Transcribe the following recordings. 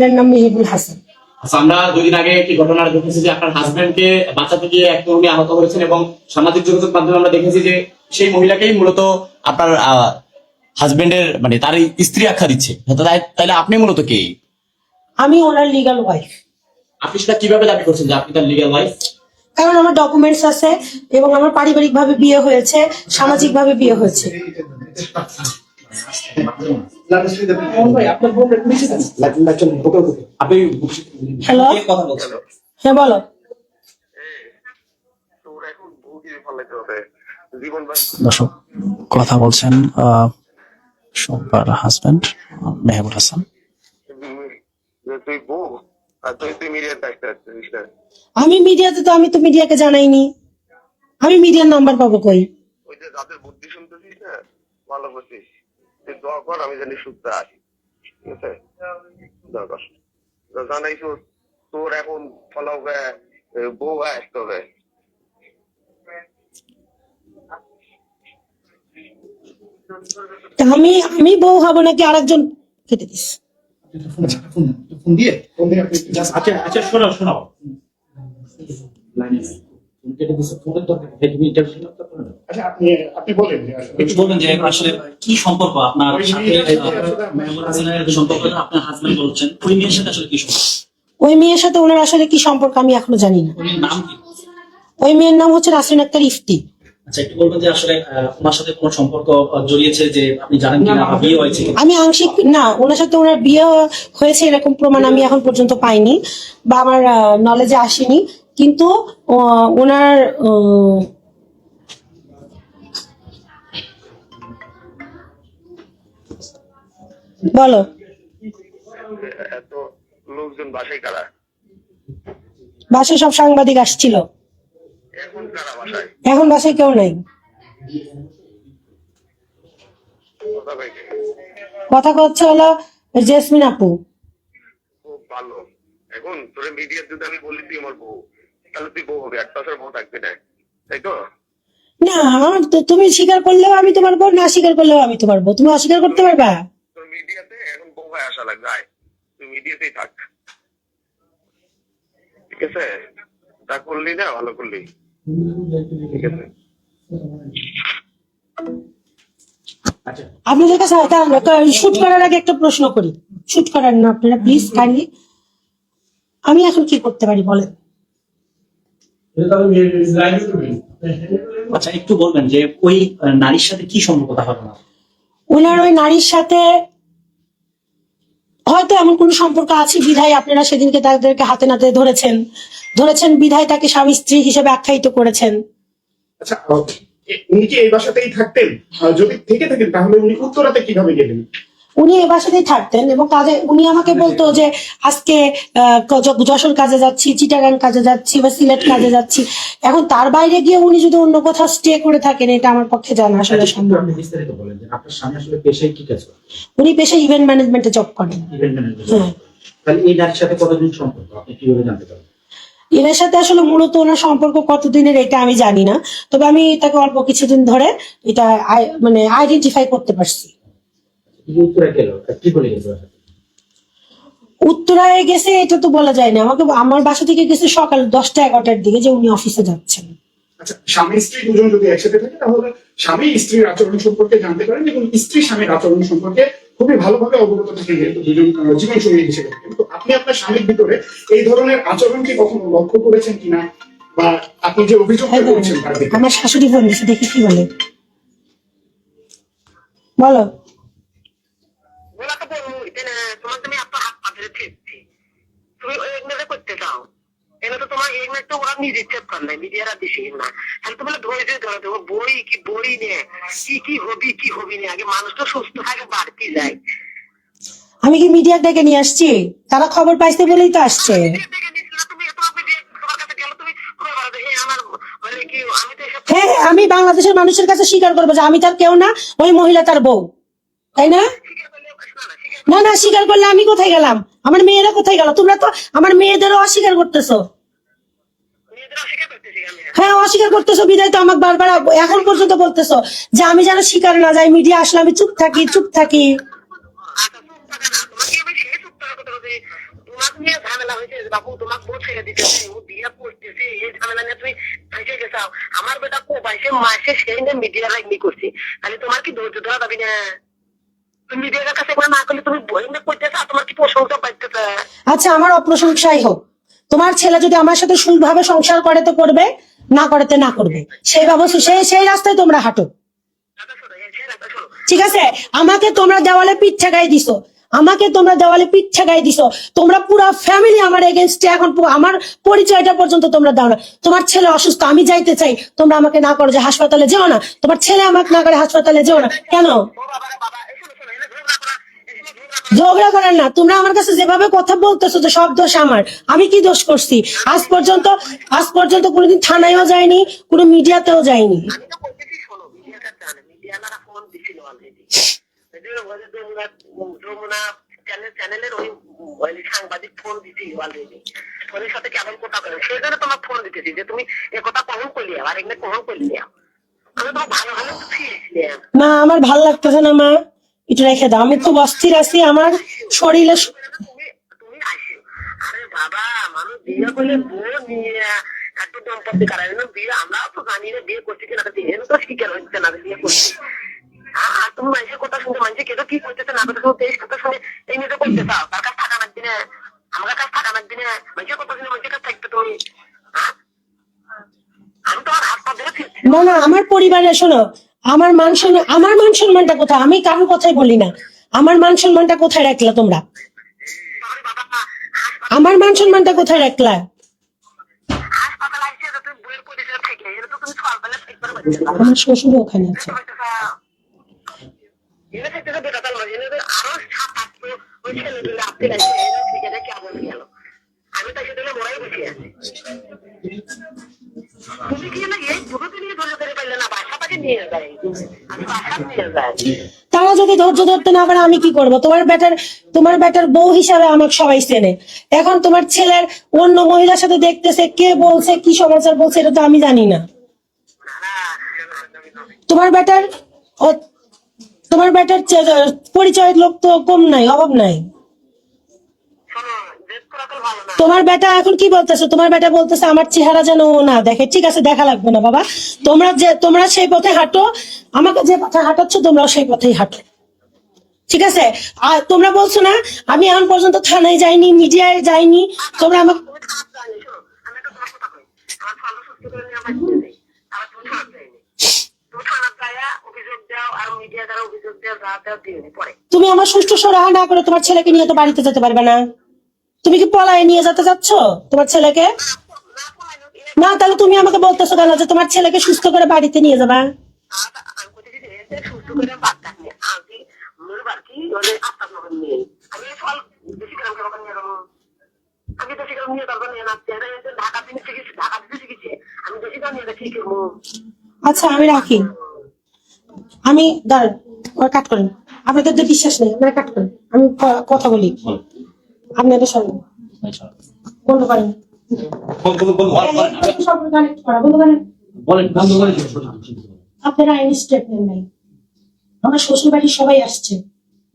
ওনার নাম মেহেবুল হাসান। আচ্ছা আমরা দুই দিন আগে একটি ঘটনা দেখেছি যে আপনার হাজবেন্ডকে বাঁচাতে গিয়ে এক তরুণী আহত হয়েছেন এবং সামাজিক যোগাযোগ মাধ্যমে আমরা দেখেছি যে সেই মহিলাকেই মূলত আপনার হাজবেন্ডের মানে তার স্ত্রী আখ্যা দিচ্ছে। তাহলে আপনি মূলত কে? আমি ওনার লিগাল ওয়াইফ আপনি সেটা কীভাবে দাবি করছেন যে আপনি তার লিগাল ওয়াইফ কারণ আমার ডকুমেন্টস আছে এবং আমার পারিবারিক ভাবে বিয়ে হয়েছে সামাজিক ভাবে বিয়ে হয়েছে। হ্যালো কথা বলছেন হ্যাঁ বলো। দর্শক কথা বলছেন সোমবার হাজবেন্ড মেহবুল হাসান। আমি মিডিয়াতে তো আমি তো মিডিয়াকে জানাইনি। আমি মিডিয়ার নাম্বার পাবো কই? ওই যে যাদের বুদ্ধি শুনতেছিস না ভালো করছিস তুই দোয়া কর আমি জানি সুস্থ আসি ঠিক আছে? দোয়া কর। তো জানাইছো তোর এখন ফলাও গায়ে বউ আসতে হবে। আমি আমি বউ হব নাকি আরেকজন? কেটে দিস। ফোন দিয়ে ফোন দিয়ে আপনি আচ্ছা আচ্ছা শোনো শোনো লাইনে নাই। ফোন কেটে দিছে, ফোনের দরকার নেই। তুমি interview তো করে নাও। আচ্ছা আপনি আপনি বলেন যে আসলে- একটু বলবেন যে আসলে কি সম্পর্ক আপনার ওই সাথে মেয়ের সাথে আসলে- মেহবুল হাসানের সম্পর্ক আপনার হাজবেন্ড বলছেন। ওই মেয়ের সাথে আসলে কি সম্পর্ক? ওই মেয়ের সাথে ওনার আসলে কি সম্পর্ক আমি এখনও জানি না। ওই মেয়ের নাম কি? ওই মেয়ের নাম হচ্ছে নাসরিন আক্তার ইফতি। আচ্ছা একটু বলবেন যে আসলে ওনার সাথে কোনো সম্পর্ক জড়িয়েছে যে আপনি জানেন কিনা বিয়ে হয়েছে আমি আংশিক না ওনার সাথে ওনার বিয়ে হয়েছে এরকম প্রমাণ আমি এখন পর্যন্ত পাইনি। বা আমার নলেজে আসেনি। কিন্তু ওনার বলো। এত লোকজন বাসায় কারা? বাসায় সব সাংবাদিক আসছিল। এখন কারা বাসায়? এখন বাসায় কেউ নাই। কথা হচ্ছে হলো জেসমিন আপু। খুব ভালো। এখন তোর মিডিয়ার যদি আমি বলি তুই আমার বউ। তাহলে তুই বউ হবে একটা বছর বউ থাকবে না তাই তো? না আমার তো- তুমি স্বীকার করলেও আমি তোমার বউ না স্বীকার করলেও আমি তোমার বউ তুমি অস্বীকার করতে পারবা? তোর মিডিয়াতে এখন বউ হয়ে আসা লাগবে আয় তুই মিডিয়াতেই থাক। ঠিক আছে? তা করলি না ভালো করলি। ঠিক আছে। আচ্ছা। আপনাদের কাছে শুট করার আগে একটা প্রশ্ন করি। শুট করার না আপনারা প্লিজ কাইন্ডলি আমি এখন কি করতে পারি বলেন? আচ্ছা একটু বলবেন যে ওই নারীর সাথে কি সম্পর্ক তাহলে না? ওনার ওই নারীর সাথে হয়তো এমন কোন সম্পর্ক আছে বিধায় আপনারা সেদিনকে তাদেরকে হাতে নাতে ধরেছেন। ধরেছেন বিধায় তাকে স্বামী স্ত্রী হিসেবে আখ্যায়িত করেছেন। আচ্ছা উনি কি এই বাসাতেই থাকতেন? যদি থেকে থাকেন তাহলে উনি উত্তরাতে কীভাবে গেলেন? উনি এ বাসাতেই থাকতেন এবং কাজে উনি আমাকে বলতো যে আজকে যশোর কাজে যাচ্ছি চিটাগাং কাজে যাচ্ছি বা সিলেট কাজে যাচ্ছি। এখন তার বাইরে গিয়ে উনি যদি অন্য কোথাও স্টে করে থাকেন এটা আমার পক্ষে জানা আসলে সম্ভব স্বামী আসলে উনি পেশায় ইভেন্ট ম্যানেজমেন্টে জব করেন। তাহলে এই নারীর সাথে কতদিন সম্পর্ক? আপনি কীভাবে জানতে পারেন এনার সাথে আসলে মূলত ওনার সম্পর্ক কতদিনের এটা আমি জানি না। তবে আমি তাকে অল্প কিছুদিন ধরে এটা মানে আইডেন্টিফাই করতে পারছি। উত্তরে গেল কি বলে গেছে উত্তরায় গেছে এটা তো বলা যায় না। আমাকে আমার বাসা থেকে গেছে সকাল দশটা এগারোটার দিকে যে উনি অফিসে যাচ্ছেন। আচ্ছা স্বামী স্ত্রী দুজন যদি একসাথে থাকে তাহলে স্বামী স্ত্রীর আচরণ সম্পর্কে জানতে পারেন এবং স্ত্রী স্বামীর আচরণ সম্পর্কে খুবই ভালোভাবে অবগত থাকেন যেহেতু দুজন আহ, জীবনসঙ্গী হিসেবে। থাকেন তো আপনি আপনার স্বামীর ভিতরে এই ধরনের আচরণ কি কখনো লক্ষ্য করেছেন কিনা? বা আপনি যে অভিযোগটা করছেন তার দিকে আমার শাশুড়ি ফোন দেখি কি বলো। বলা তো বলব এটা না তোমার তুমি এত হাত পা ধরে ফিরছি তুমি ওই এগমেলে করতে চাও। এনে তো তোমার এগমেট তো ওরা নিজে মিডিয়ারা দিছে না। তাহলে ধৈর্য ধরে দেবো বই কি বই নে কি কি হবি কি হবি নে? আগে মানুষ তো সুস্থ থাকে বাড়তি যায়। আমি কি মিডিয়া ডেকে নিয়ে আসছি? তারা খবর পাইছে বলেই তো আসছে। দেখে নিছিলা তুমি তোমাকে যে তোমার কাছে গেল তুমি তোমার বলো যে, "এই আমার মানে হ্যাঁ হ্যাঁ, আমি বাংলাদেশের মানুষের কাছে স্বীকার করব যে আমি তার কেউ না ওই মহিলা তার বউ। তাই না? না না স্বীকার করলে আমি কোথায় গেলাম? আমার মেয়েরা কোথায় গেল? তোমরা তো আমার মেয়েদেরও অস্বীকার করতেছো। হ্যাঁ অস্বীকার করতেছো বিদায় তো আমাকে বারবার এখন পর্যন্ত বলতেছো যে আমি যেন স্বীকার না যাই মিডিয়া আসলে আমি চুপ থাকি চুপ থাকি। আচ্ছা আমার বেটা কো বাইসে মাসে সেই মিডিয়া লাইনি করছি। তাহলে তোমার কি ধৈর্য ধরা যাবি না? মিডিয়ার কাছে একবার না করলে তুমি বই নিয়ে করতেছে আর তোমার কি প্রশংসা পাইতেছে? আচ্ছা আমার অপ্রশংসাই হোক। তোমার ছেলে যদি আমার সাথে সুলভাবে সংসার করে তো করবে না করেতে না করবে। সেই ব্যবস্থা সেই সেই রাস্তায় তোমরা হাঁটো। ঠিক আছে? আমাকে তোমরা দেওয়ালে পিঠ ঠেকাই দিছো। আমাকে তোমরা দেওয়ালে পিঠ ঠেকাই দিছো। তোমরা পুরো ফ্যামিলি আমার এগেনস্টে এখন আমার পরিচয়টা পর্যন্ত তোমরা দাও না। তোমার ছেলে অসুস্থ আমি যাইতে চাই। তোমরা আমাকে না করো যে হাসপাতালে যেও না। তোমার ছেলে আমাকে না করে হাসপাতালে যেও না। কেন ও বাবা রে বাবা এই শোনো শোনো এনে ঝগড়া করা এখানে ঝগড়া করা করেন না। তোমরা আমার কাছে যেভাবে কথা বলতেছো যে সব দোষ আমার আমি কি দোষ করছি? আজ পর্যন্ত আজ পর্যন্ত কোনোদিন থানায়ও যায়নি কোনো মিডিয়াতেও যায়নি চ্যানেলের ওই সাংবাদিক ফোন দিছি অলরেডি ফোনের সাথে কেমন কথা বলে? সেই জন্য তোমার ফোন দিতেছি যে তুমি এ কথা কখন করলি? আর এগুলো কখন করলি? আমি তোমার ভালো ভালো মা আমার ভালো লাগতেছে না মা। একটু রেখে দাও। আমি খুব অস্থির আছি আমার শরীরে স- তুমি তুমি আসো আরে বাবা মানুষ বিয়ে করলে বউ নিয়ে একটু দম্পতি কারায় বিয়ে আমরা তো জানি না বিয়ে করছি কিনা এর তো শিকার হচ্ছে না বিয়ে করছি। আর তুমি মানুষের কথা শুনতে মানুষের কেউ কি করতেছে না কথা শুনে এই নিয়ে তো করতে চাও। তার কাছে আমার কাছে মানুষের কথা শুনে মানুষের কাছে থাকবে তুমি। না না আমার পরিবারে শোনো আমার মান আমার মান সম্মানটা কোথায়? আমি কারোর কথাই বলি না। আমার মান সম্মানটা কোথায় রাখলা তোমরা? আমার মান সম্মানটা কোথায় রাখলা? আমার শ্বশুর ওখানে আছে। আমি বসে আছি। তারা যদি ধৈর্য ধরতে না পারে, আমি কি করব? তোমার বেটার তোমার বেটার বউ হিসাবে আমাকে সবাই চেনে। এখন তোমার ছেলের অন্য মহিলার সাথে দেখতেছে, কে বলছে, কি সমাচার বলছে, এটা তো আমি জানি না। তোমার বেটার তোমার বেটার পরিচয়ের লোক তো কম নাই, অভাব নাই শোনো ড্রেস করা তো ভালো না তোমার বেটা এখন কি বলতেছে? তোমার বেটা বলতেছে, আমার চেহারা যেন ও না দেখে। ঠিক আছে, দেখা লাগবে না, বাবা। তোমরা যে, তোমরা সেই পথে হাঁটো, আমাকে যে পথে হাঁটাচ্ছ, তোমরাও সেই পথেই হাঁটো। ঠিক আছে? আর তোমরা বলছো না, আমি এখন পর্যন্ত থানায় যাইনি, মিডিয়ায় যাইনি। তোমরা আমাকে তুমি আমার সুষ্ঠু সরাহা না করে তোমার ছেলেকে নিয়ে তো বাড়িতে যেতে পারবে না। তুমি কি পলায় নিয়ে যেতে চাচ্ছ তোমার ছেলেকে? না, তাহলে তুমি আমাকে বলতেছো কেন যে তোমার ছেলেকে সুস্থ করে বাড়িতে নিয়ে যাবা? আচ্ছা আমি রাখি। আমি, দাঁড়ান কাট করেন। আপনাদের তো বিশ্বাস নেই, আপনারা কাট করেন। আমি কথা বলি। আপনারা আইনি স্টেটমেন্ট নাই। আমার শ্বশুর বাড়ির সবাই আসছে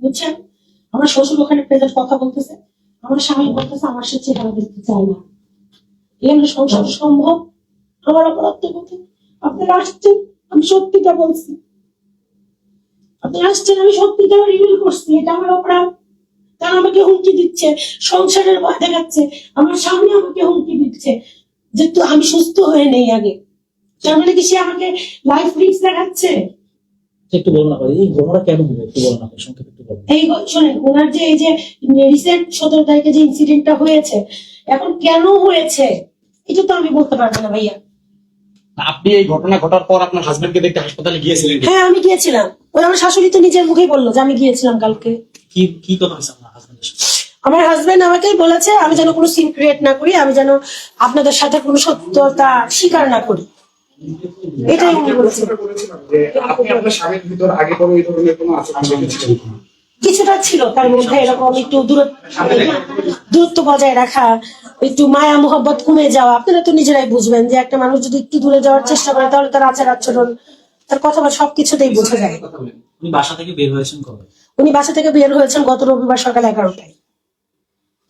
বুঝছেন? আমার শ্বশুর ওখানে প্রেজেন্ট কথা বলতেছে আমার স্বামী বলতেছে আমার সে চেহারা দেখতে চায় না। এখানে সংসার সম্ভব? আমার কোথায়? আপনারা আসছেন আমি সত্যিটা বলছি। আপনি আসছেন আমি সত্যিটা রিভিল করছি এটা আমার অপরাধ। তারা আমাকে হুমকি দিচ্ছে সংসারের ভয় দেখাচ্ছে আমার স্বামী আমাকে হুমকি দিচ্ছে যে তো আমি সুস্থ হয়ে নেই আগে। তার মানে কি সে আমাকে লাইফ রিস্ক দেখাচ্ছে? একটু বলুন না এই ঘটনাটা কেন হলো? একটু বলুন আপনি সংক্ষেপে একটু বলুন এই শোনেন ওনার যে এই যে রিসেন্ট সতেরো তারিখে যে ইনসিডেন্টটা হয়েছে এখন কেন হয়েছে? এটা তো আমি বলতে পারব না ভাইয়া। আপনি এই ঘটনা ঘটার পর আপনার হাজবেন্ডকে দেখতে হাসপাতালে গিয়েছিলেন হ্যাঁ আমি গিয়েছিলাম। ওই আমার শাশুড়ি তো নিজের মুখেই বলল যে আমি গিয়েছিলাম কালকে। কি কি কথা হয়েছে আমার হাজবেন্ড আমাকেই বলেছে আমি যেন কোনো সিন ক্রিয়েট না করি আমি যেন আপনাদের সাথে কোনো সত্যতা স্বীকার না করি। এটাই উনি বলেছেন প্রশ্নটা করেছিলাম যে আপনি আপনার স্বামীর ভিতর আগে পরে এই ধরনের কোনো আচরণ দেখেছিলেন কিনা? কিছুটা ছিল তার মধ্যে এরকম একটু দূরত্ব দূরত্ব বজায় রাখা একটু মায়া মোহব্বত কমে যাওয়া। আপনারা তো নিজেরাই বুঝবেন যে একটা মানুষ যদি একটু দূরে যাওয়ার চেষ্টা করে তাহলে তার আচার আচরণ তার কথা সবকিছুতেই বোঝা যায়। বাসা থেকে বের হয়েছেন কবে? উনি বাসা থেকে বের হয়েছেন গত রবিবার সকাল এগারোটায়।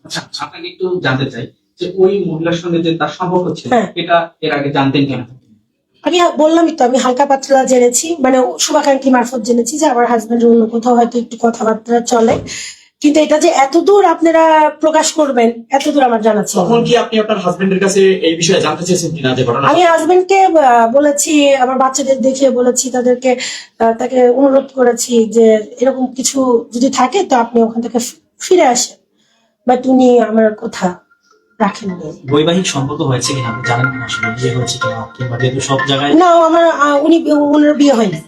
আচ্ছা আপনাকে একটু জানতে চাই যে ওই মহিলার সঙ্গে যে তার সম্পর্ক ছিল হ্যাঁ। এটা এর আগে জানতেন কেন? আমি বললামই তো আমি হালকা পাতলা জেনেছি মানে শুভাকাঙ্ক্ষী মারফত জেনেছি যে আমার হাজবেন্ড অন্য কোথাও হয়তো একটু কথাবার্তা চলে। কিন্তু এটা যে এতদূর আপনারা প্রকাশ করবেন এতদূর আমার জানা ছিল তখন কি আপনি আপনার হাজবেন্ডের কাছে এই বিষয়ে জানতে চেয়েছেন কিনা যে ঘটনা আমি হাজবেন্ডকে বলেছি আমার বাচ্চাদের দেখে বলেছি তাদেরকে আহ, তাকে অনুরোধ করেছি যে এরকম কিছু যদি থাকে তো আপনি ওখান থেকে ফিরে আসেন। বাট উনি আমার কথা রাখেননি বৈবাহিক সম্পর্ক হয়েছে কিনা আপনি জানেন কিনা? আসলে বিয়ে হয়েছে কিনা? কিংবা যেহেতু সব জায়গায় না আমার উনি ওনার বিয়ে হয়নি?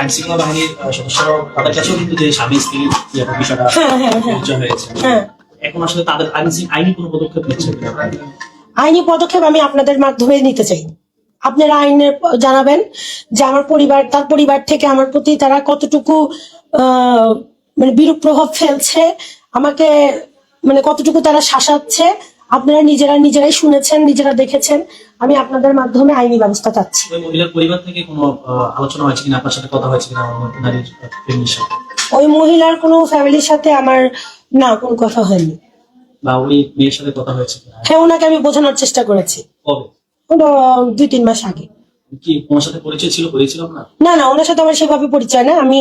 আইন শৃঙ্খলা বাহিনীর সদস্যরাও তাদের কাছেও কিন্তু যে স্বামী স্ত্রীর বিষয়টা হ্যাঁ হ্যাঁ হ্যাঁ। পরিচয় হয়েছে। হ্যাঁ। এখন আসলে তাদের আইনি কোনো পদক্ষেপ নিচ্ছে আইনি পদক্ষেপ আমি আপনাদের মাধ্যমে নিতে চাই। আপনারা আইনের জানাবেন যে আমার পরিবার তার পরিবার থেকে আমার প্রতি তারা কতটুকু আহ, মানে বিরূপ প্রভাব ফেলছে আমাকে মানে কতটুকু তারা শাসাচ্ছে আপনারা নিজেরা নিজেরাই শুনেছেন নিজেরা দেখেছেন। আমি আপনাদের মাধ্যমে আইনি ব্যবস্থা চাচ্ছি। ওই মহিলার পরিবার থেকে কোনো আলোচনা হয়েছে কিনা? আপনার সাথে কথা হয়েছে কিনা? নারীর সাথে। ওই মহিলার কোনো ফ্যামিলির সাথে আমার না কোনো কথা হয়নি। বা ওই মেয়ের সাথে কথা হয়েছে কিনা? হ্যাঁ ওনাকে আমি বোঝানোর চেষ্টা করেছি। কবে? ওটা দুই তিন মাস আগে। কি তোমার সাথে পরিচয় ছিল? পরিচয় আপনার? না না ওনার সাথে আমার সেভাবে পরিচয় না। আমি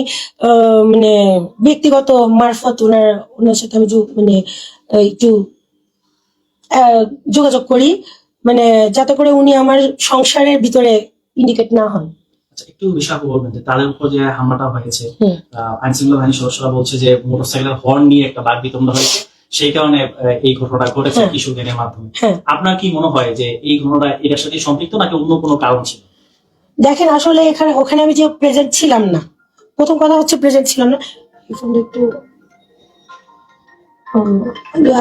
মানে ব্যক্তিগত মারফত ওনার ওনার সাথে আমি মানে একটু যোগাযোগ করি। মানে যাতে করে উনি আমার সংসারের ভিতরে ইন্ডিকেট না হন। আচ্ছা একটু বিষয় বলবেন যে তাদের উপর যে হামলাটা হয়েছে আইন শৃঙ্খলা বাহিনীর সদস্যরা বলছে যে মোটরসাইকেলের হর্ন নিয়ে একটা বাদ বিতম্ব হয়েছে। সেই কারণে এই ঘটনাটা ঘটেছে হ্যাঁ। কিশোর গ্যাংয়ের মাধ্যমে। হ্যাঁ। আপনার কি মনে হয় যে এই ঘটনাটা এটার সাথে সম্পৃক্ত নাকি অন্য কোনো কারণ ছিল? দেখেন আসলে এখানে ওখানে আমি যে প্রেজেন্ট ছিলাম না। প্রথম কথা হচ্ছে প্রেজেন্ট ছিলাম না। একটু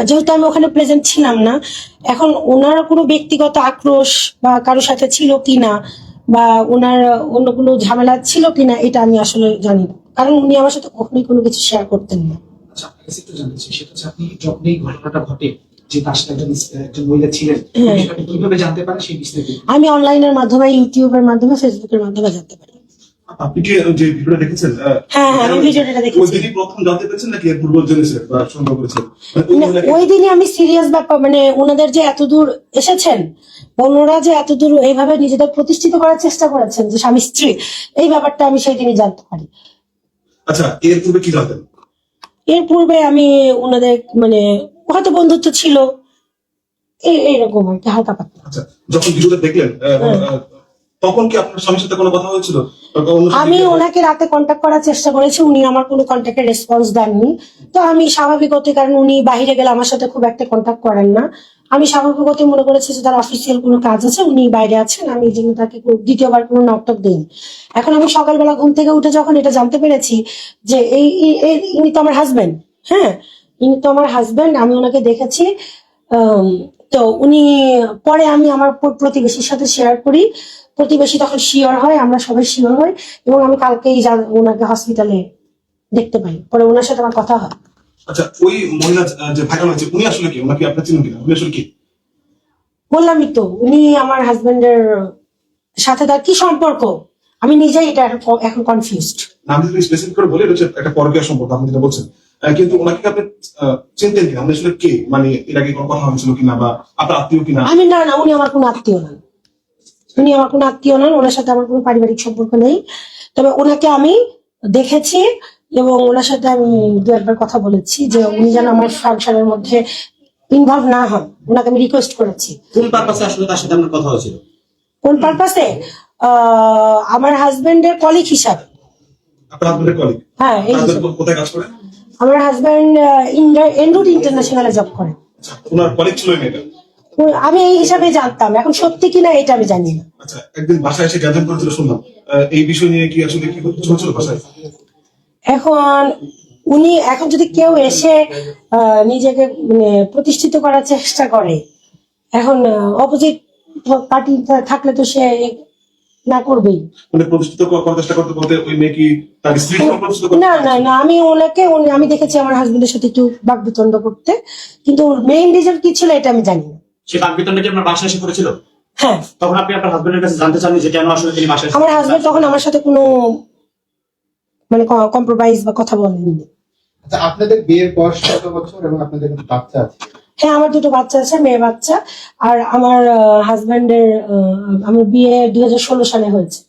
যেহেতু আমি ওখানে প্রেজেন্ট ছিলাম না এখন ওনার কোনো ব্যক্তিগত আক্রোশ বা কারোর সাথে ছিল কিনা বা ওনার অন্য কোনো ঝামেলা ছিল কিনা এটা আমি আসলে জানি না। কারণ উনি আমার সাথে কখনোই কোনো কিছু শেয়ার করতেন না। আচ্ছা হ্যাঁ। আমি অনলাইনের মাধ্যমে ইউটিউবের মাধ্যমে ফেসবুকের মাধ্যমে জানতে পারি। আপনি কি যে ভিডিওটা দেখেছেন? হ্যাঁ হ্যাঁ আমি ভিডিওটা ওই দেখেছি দিনই প্রথম জানতে পেরেছেন নাকি এর পূর্ব বা সন্দেহ করেছেন? মানে ওই ওই দিনই আমি সিরিয়াস ব্যাপার মানে ওনাদের যে এত দূর এসেছেন ওনারা যে এত দূর এইভাবে নিজেদের প্রতিষ্ঠিত করার চেষ্টা করেছেন যে স্বামী স্ত্রী এই ব্যাপারটা আমি সেই দিনই জানতে পারি। আচ্ছা এর পূর্বে কি জানতেন? এর পূর্বে আমি ওনাদের মানে হয়তো বন্ধুত্ব ছিল এই এইরকম আর কি হালকা পাতলা। আচ্ছা যখন ভিডিওটা দেখলেন আহ, তখন কি আপনার স্বামীর সাথে কোনো কথা হয়েছিল? আমি ওনাকে রাতে কন্ট্যাক্ট করার চেষ্টা করেছি উনি আমার কোনো কন্ট্যাক্টের রেসপন্স দেননি। তো আমি স্বাভাবিকতে কারণ উনি বাইরে গেলে আমার সাথে খুব একটা কন্ট্যাক্ট করেন না। আমি স্বাভাবিকতে মনে করেছি যে তার অফিসিয়াল কোনো কাজ আছে উনি বাইরে আছেন আমি এই জন্য তাকে দ্বিতীয়বার কোনো নকটক দিইনি। এখন আমি সকালবেলা ঘুম থেকে উঠে যখন এটা জানতে পেরেছি যে এই ইনি তো আমার হাজবেন্ড হ্যাঁ? ইনি তো আমার হাজবেন্ড আমি ওনাকে দেখেছি তো উনি পরে আমি আমার প্রতিবেশীর সাথে শেয়ার করি। প্রতিবেশী তখন শিওর হয় আমরা সবাই শিওর হই এবং আমি কালকেই ওনাকে হসপিটালে দেখতে পাই। পরে ওনার সাথে আমার কথা হয়। আচ্ছা ওই মহিলা যে ভাইরাল হয়েছে উনি আসলে কি? ওনাকে আপনার চিনেন কিনা? উনি আসলে কি? বললামই তো উনি আমার হাজবেন্ডের সাথে তার কি সম্পর্ক? আমি নিজেই এটা এখন- কনফিউজড নাম যদি স্পেসিফিক করে বলে এটা একটা পরকীয় সম্পর্ক আপনি যেটা বলছেন। কিন্তু ওনাকে আপনি চিনতেন কিনা? উনি আসলে কে? মানে এর আগে কোনো কথা হয়েছিল কিনা বা আপনার আত্মীয় কিনা? আমি না না উনি আমার কোনো আত্মীয় নন। উনি আমার কোনো আত্মীয় নন ওনার সাথে আমার কোনো পারিবারিক সম্পর্ক নেই। তবে ওনাকে আমি দেখেছি এবং ওনার সাথে আমি দু একবার কথা বলেছি যে উনি যেন আমার সংসারের মধ্যে ইনভলভ না হন। ওনাকে আমি রিকোয়েস্ট করেছি। কোন পারপাসে আসলে তার সাথে আপনার কথা হয়েছিল? কোন পারপাসে আমার হাজবেন্ডের কলিগ হিসাবে। আপনার হাজবেন্ডের কলিগ হ্যাঁ। কোথায় কাজ করে? আমার হাজবেন্ড এনরুট ইন্টারন্যাশনালে জব করে। আচ্ছা ওনার কলিগ ছিল এই মেয়েটা? আমি এই হিসাবে জানতাম এখন সত্যি কিনা এটা আমি জানি না। আচ্ছা একদিন বাসায় এসে গ্যাজেট করেছিল শুনলাম। এই বিষয় নিয়ে কি আসলে কি হচ্ছিল বাসায়? এখন উনি এখন যদি কেউ এসে নিজেকে মানে প্রতিষ্ঠিত করার চেষ্টা করে এখন অপোজিট পার্টি থাকলে তো সে না করবেই। মানে প্রতিষ্ঠিত করার চেষ্টা করতে করতে ওই মেয়ে কি তার স্ত্রী প্রতিষ্ঠিত না না না আমি ওনাকে উনি- আমি দেখেছি আমার হাজবেন্ডের সাথে একটু করতে কিন্তু মেইন রিজন কি ছিল এটা আমি জানি না। সে বাকবিতণ্ডা কি আপনার বাসায় এসে করেছিল? হ্যাঁ। তখন আপনি আপনার হাজবেন্ডের কাছে জানতে চাননি যে কেন আসলে তিনি বাসায় আমার হাজবেন্ড তখন আমার সাথে কোনো মানে কম্প্রোমাইজ বা কথা বলেননি। আচ্ছা আপনাদের বিয়ের বয়স কত বছর এবং আপনাদের বাচ্চা আছে? হ্যাঁ আমার দুটো বাচ্চা আছে মেয়ে বাচ্চা আর আমার হাজবেন্ডের আমার বিয়ে দুই হাজার ষোলো সালে হয়েছে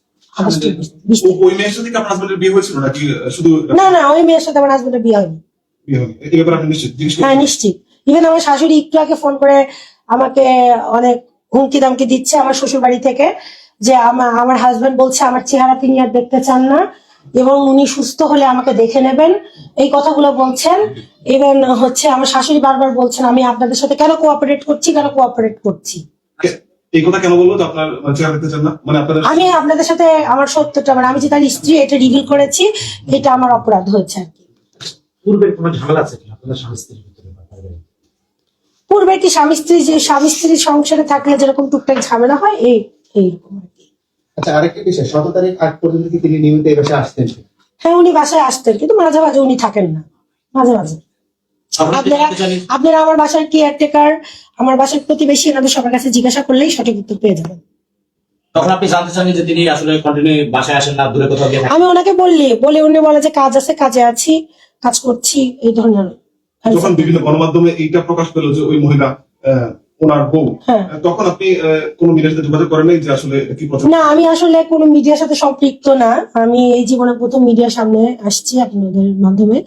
না না ওই মেয়ের সাথে আমার হাজবেন্ডের বিয়ে হয়নি। হ্যাঁ নিশ্চিত। ইভেন আমার শাশুড়ি একটু আগে ফোন করে আমাকে অনেক হুমকি দামকি দিচ্ছে আমার শ্বশুর বাড়ি থেকে যে আমার আমার হাজবেন্ড বলছে আমার চেহারা তিনি আর দেখতে চান না। এবং উনি সুস্থ হলে আমাকে দেখে নেবেন। এই কথাগুলো বলছেন। ইভেন হচ্ছে আমার শাশুড়ি বারবার বলছেন আমি আপনাদের সাথে কেন কোঅপারেট করছি কেন কোঅপারেট করছি? এই কথা কেন বলল? আপনার মানে না? মানে আপনাদের আমি আপনাদের সাথে আমার সত্যটা মানে আমি যে তার স্ত্রী এটা রিভিল করেছি এটা আমার অপরাধ হয়েছে আর কি। পূর্বের কোনো ঝামেলা আছে কিনা আপনাদের স্বামী স্ত্রীর ভিতরে পূর্বে কি স্বামী স্ত্রী যে স্বামী স্ত্রীর সংসারে থাকলে যেরকম টুকটাক ঝামেলা হয় এই এইরকম আর কি। আচ্ছা আরেকটা বিষয় শত তারিখ আগ পর্যন্ত কি তিনি নিয়মিত এই বাসায় আসতেন? হ্যাঁ উনি বাসায় আসতেন কিন্তু মাঝে মাঝে উনি থাকেন না মাঝে মাঝে। আপনারা আপনারা আমার বাসার কেয়ারটেকার আমার বাসার প্রতিবেশী এনাদের সবার কাছে জিজ্ঞাসা করলেই সঠিক উত্তর পেয়ে যাবেন। তখন আপনি জানতে চান যে তিনি আসলে কন্টিনিউ বাসায় আসেন না দূরে কোথাও গিয়ে আমি ওনাকে বললি বলে উনি বলে যে কাজ আছে কাজে আছি কাজ করছি এই ধরনের। যখন বিভিন্ন গণমাধ্যমে এইটা প্রকাশ পেল যে ওই মহিলা ওনার বউ হ্যাঁ। তখন আপনি কোনো মিডিয়ার সাথে যোগাযোগ করেন নাই যে আসলে কি না আমি আসলে কোনো মিডিয়ার সাথে সম্পৃক্ত না। আমি এই জীবনে প্রথম মিডিয়ার সামনে আসছি আপনাদের মাধ্যমে।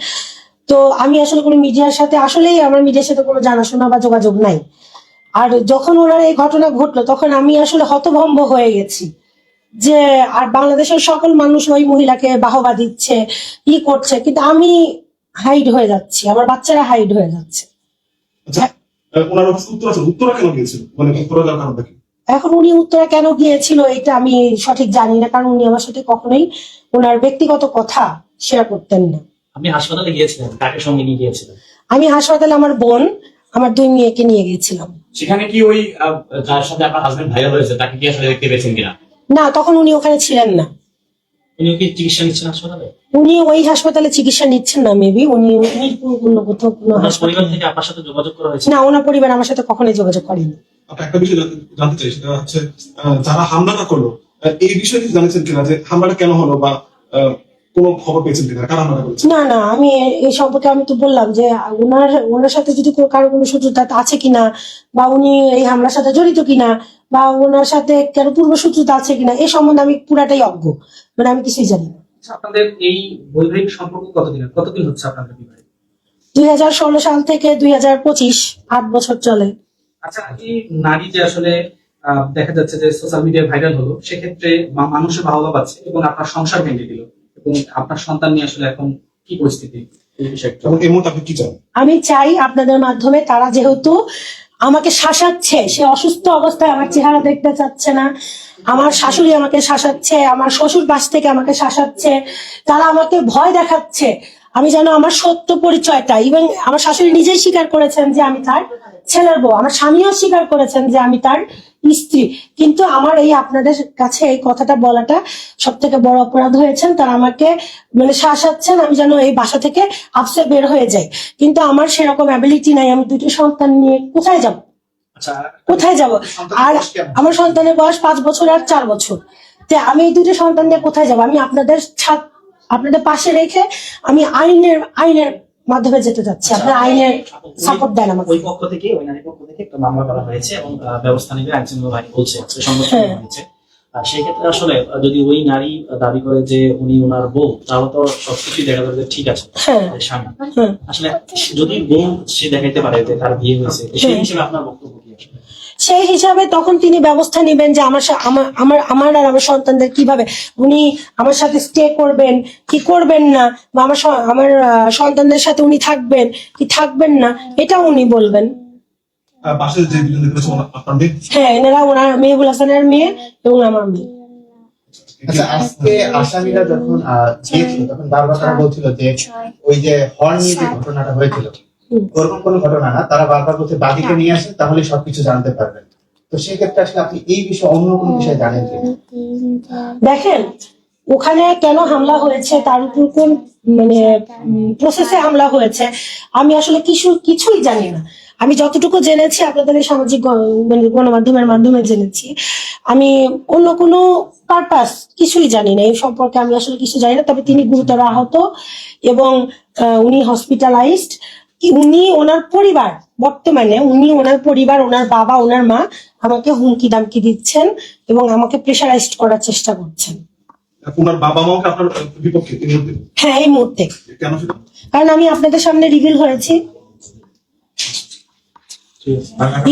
তো আমি আসলে কোনো মিডিয়ার সাথে আসলেই আমার মিডিয়ার সাথে কোনো জানাশোনা বা যোগাযোগ নাই। আর যখন ওনার এই ঘটনা ঘটলো তখন আমি আসলে হতভম্ব হয়ে গেছি। যে আর বাংলাদেশের সকল মানুষ ওই মহিলাকে বাহবা দিচ্ছে ই করছে কিন্তু আমি হাইড হয়ে যাচ্ছি আমার বাচ্চারা হাইড হয়ে যাচ্ছে। আচ্ছা ওনার অফিস উত্তর আছে। উত্তরা কেন গিয়েছিল? মানে উত্তরা যাওয়ার কারণটা কি? এখন উনি উত্তরে কেন গিয়েছিল এটা আমি সঠিক জানি না কারণ উনি আমার সাথে কখনোই ওনার ব্যক্তিগত কথা শেয়ার করতেন না। আপনি হাসপাতালে গিয়েছিলেন? কাকে সঙ্গে নিয়ে গিয়েছিলেন? আমি হাসপাতালে আমার বোন আমার দুই মেয়েকে নিয়ে গিয়েছিলাম। সেখানে কি ওই যার সাথে আপনার হাজবেন্ড ভাইরাল হয়েছে তাকে কি আসলে দেখতে পেয়েছেন কিনা? না তখন উনি ওখানে ছিলেন না। উনিও কি চিকিৎসা নিচ্ছেন হাসপাতালে? উনি ওই হাসপাতালে চিকিৎসা নিচ্ছেন না মেবি উনি মিরপুর অন্য কোথাও কোনো ওনার পরিবার থেকে আপনার সাথে যোগাযোগ করা হয়েছে? না ওনার পরিবার আমার সাথে কখনোই যোগাযোগ করেনি। আপনার একটা বিষয় জানতে- চাই সেটা হচ্ছে আহ, যারা হামলাটা করল এই বিষয়ে কি জানিয়েছেন কিনা যে হামলাটা কেন হলো বা আহ, কোনো খবর পেয়েছেন কিনা? কারা করেছে? না না আমি এই সম্পর্কে আমি তো বললাম যে ওনার ওনার সাথে যদি কারও কোনো শত্রুতা আছে কিনা বা উনি এই হামলার সাথে জড়িত কিনা বা ওনার সাথে কেন পূর্ব শত্রুতা আছে কিনা এই সম্বন্ধে আমি পুরাটাই অজ্ঞ মানে আমি কিছুই জানি না। আচ্ছা, আপনাদের এই বৈবাহিক সম্পর্ক কতদিন কতদিন হচ্ছে আপনাদের বিবাহে? দুই হাজার ষোলো সাল থেকে দুই হাজার পঁচিশ আট বছর চলে। আচ্ছা এই নারী যে আসলে আহ, দেখা যাচ্ছে যে সোশ্যাল মিডিয়ায় ভাইরাল হলো সেক্ষেত্রে মানুষের বাহবা পাচ্ছে এবং আপনার সংসার ভেঙে দিল। এবং আপনার সন্তান নিয়ে আসলে এখন কি পরিস্থিতি? এই বিষয়টা এবং এই মুহূর্তে আপনি কি চান? আমি চাই আপনাদের মাধ্যমে তারা যেহেতু আমাকে শাসাচ্ছে সে অসুস্থ অবস্থায় আমার চেহারা দেখতে চাচ্ছে না আমার শাশুড়ি আমাকে শাসাচ্ছে আমার শ্বশুর পাশ থেকে আমাকে শাসাচ্ছে তারা আমাকে ভয় দেখাচ্ছে। আমি যেন আমার সত্য পরিচয়টা ইভেন আমার শাশুড়ি নিজেই স্বীকার করেছেন যে আমি তার ছেলের বউ আমার স্বামীও স্বীকার করেছেন যে আমি তার স্ত্রী। কিন্তু আমার এই আপনাদের কাছে এই কথাটা বলাটা সব থেকে বড় অপরাধ হয়েছেন তারা আমাকে মানে শাসাচ্ছেন আমি যেন এই বাসা থেকে আপসে বের হয়ে যাই। কিন্তু আমার সেরকম অ্যাবিলিটি নাই আমি দুটো সন্তান নিয়ে কোথায় যাব? আচ্ছা কোথায় যাব? আর আমার সন্তানের বয়স পাঁচ বছর আর চার বছর। তে আমি এই দুটো সন্তান নিয়ে কোথায় যাব? আমি আপনাদের আপনাদের পাশে রেখে আমি আইনের আইনের মাধ্যমে যেতে যাচ্ছে। আপনার আইনের সাপোর্ট দেন আমাকে। ওই পক্ষ থেকে ওই নারী পক্ষ থেকে একটা মামলা করা হয়েছে এবং ব্যবস্থা নেবে আইনশৃঙ্খলা বাহিনী বলছে সংগঠন হ্যাঁ। হয়েছে। সেই আসলে যদি ওই নারী দাবি করে যে উনি ওনার বউ তাহলে তো সবকিছুই দেখা যাবে ঠিক আছে হ্যাঁ। স্বামী। হ্যাঁ। আসলে যদি বউ সে দেখাইতে পারে যে তার বিয়ে হয়েছে সেই হ্যাঁ। হিসেবে আপনার বক্তব্য কি আসলে? সেই হিসাবে তখন তিনি ব্যবস্থা নেবেন যে আমার আমার আমার আর আমার সন্তানদের কীভাবে উনি আমার সাথে স্টে করবেন কি করবেন না বা আমার আমার সন্তানদের সাথে উনি থাকবেন কি থাকবেন না এটা উনি বলবেন। পাশের যে দুজন দেখতে আপনার মেয়ে? হ্যাঁ এনারা ওনার মেহবুল হাসানের মেয়ে এবং আমার মেয়ে। আচ্ছা আজকে আসামিরা যখন গিয়েছিল তখন বারবার তারা বলছিল যে ওই যে হর্ন নিয়ে যে ঘটনাটা হয়েছিল ওরকম কোনো ঘটনা না তারা বারবার বলছে বাদীকে নিয়ে আসে তাহলে সবকিছু জানতে পারবেন। তো সেক্ষেত্রে আসলে আপনি এই বিষয়ে অন্য কোনো বিষয়ে জানেন কিনা? দেখেন ওখানে কেন হামলা হয়েছে তার উপর কোন মানে প্রসেসে হামলা হয়েছে আমি আসলে কিছু কিছুই জানি না। আমি যতটুকু জেনেছি আপনাদের এই সামাজিক মানে গণমাধ্যমের মাধ্যমে জেনেছি আমি অন্য কোনো পারপাস কিছুই জানি না। এই সম্পর্কে আমি আসলে কিছু জানি না তবে তিনি গুরুতর আহত এবং উনি হসপিটালাইজড উনি ওনার পরিবার বর্তমানে উনি ওনার পরিবার ওনার বাবা ওনার মা আমাকে হুমকি দামকি দিচ্ছেন এবং আমাকে প্রেশারাইজড করার চেষ্টা করছেন। ওনার বাবা মাও আপনার বিপক্ষে হ্যাঁ এই মুহূর্তে। কারণ আমি আপনাদের সামনে রিভিল হয়েছি।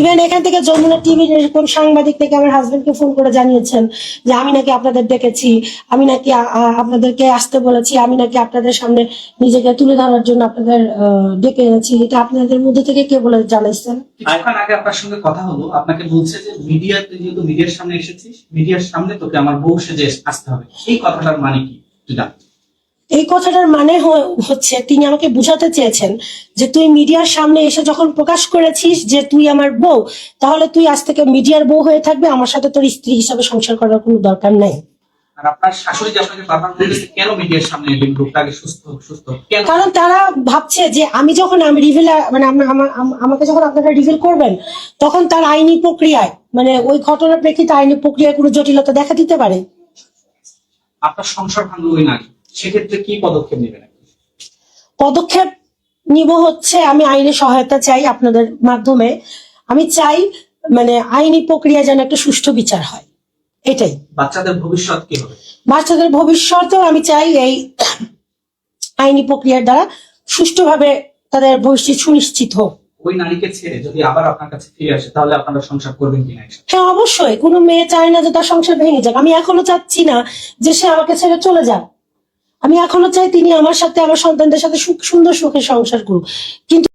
ইভেন এখান থেকে যমুনা টিভির কোন সাংবাদিক থেকে আমার হাজবেন্ডকে ফোন করে জানিয়েছেন যে আমি নাকি আপনাদের ডেকেছি, আমি নাকি আপনাদেরকে আসতে বলেছি, আমি নাকি আপনাদের সামনে নিজেকে তুলে ধরার জন্য আপনাদের ডেকে এনেছি। এটা আপনাদের মধ্যে থেকে কে বলে জানাইছেন? আগে আপনার সঙ্গে কথা হলো। আপনাকে বলছে যে মিডিয়াতে যেহেতু মিডিয়ার সামনে এসেছিস, মিডিয়ার সামনে তোকে আমার বউ সেজে আসতে হবে। এই কথাটার মানে কি? এই কথাটার মানে হচ্ছে তিনি আমাকে বুঝাতে চেয়েছেন যে তুই মিডিয়ার সামনে এসে যখন প্রকাশ করেছিস যে তুই আমার বউ তাহলে তুই আজ থেকে মিডিয়ার বউ হয়ে থাকবে আমার সাথে তোর স্ত্রী হিসাবে সংসার করার কোনো দরকার নাই। কারণ তারা ভাবছে যে আমি যখন আমি রিভিল মানে আম- আমাকে যখন আপনারা রিভিল করবেন তখন তার আইনি প্রক্রিয়ায় মানে ওই ঘটনার প্রেক্ষিতে আইনি প্রক্রিয়ায় কোনো জটিলতা দেখা দিতে পারে। আপনার সংসার ভাঙলো ওই নারী সেক্ষেত্রে কি পদক্ষেপ নেবেন পদক্ষেপ নিব হচ্ছে আমি আইনি সহায়তা চাই আপনাদের মাধ্যমে। আমি চাই মানে আইনি প্রক্রিয়া যেন একটা সুষ্ঠু বিচার হয়। এটাই। বাচ্চাদের ভবিষ্যৎ কি হবে? বাচ্চাদের ভবিষ্যতেও আমি চাই এই আইনি প্রক্রিয়ার দ্বারা সুষ্ঠুভাবে তাদের ভবিষ্যৎ সুনিশ্চিত হোক। ওই নারীকে ছেড়ে যদি আবার আপনার কাছে ফিরে আসে তাহলে আপনারা সংসার করবেন কিনা হ্যাঁ অবশ্যই। কোনো মেয়ে চায় না যে তার সংসার ভেঙে যাক। আমি এখনও চাচ্ছি না যে সে আমাকে ছেড়ে চলে যাক। আমি এখনও চাই তিনি আমার সাথে, আমার সন্তানদের সাথে সুখ, সুন্দর সুখে সংসার করুক। কিন্তু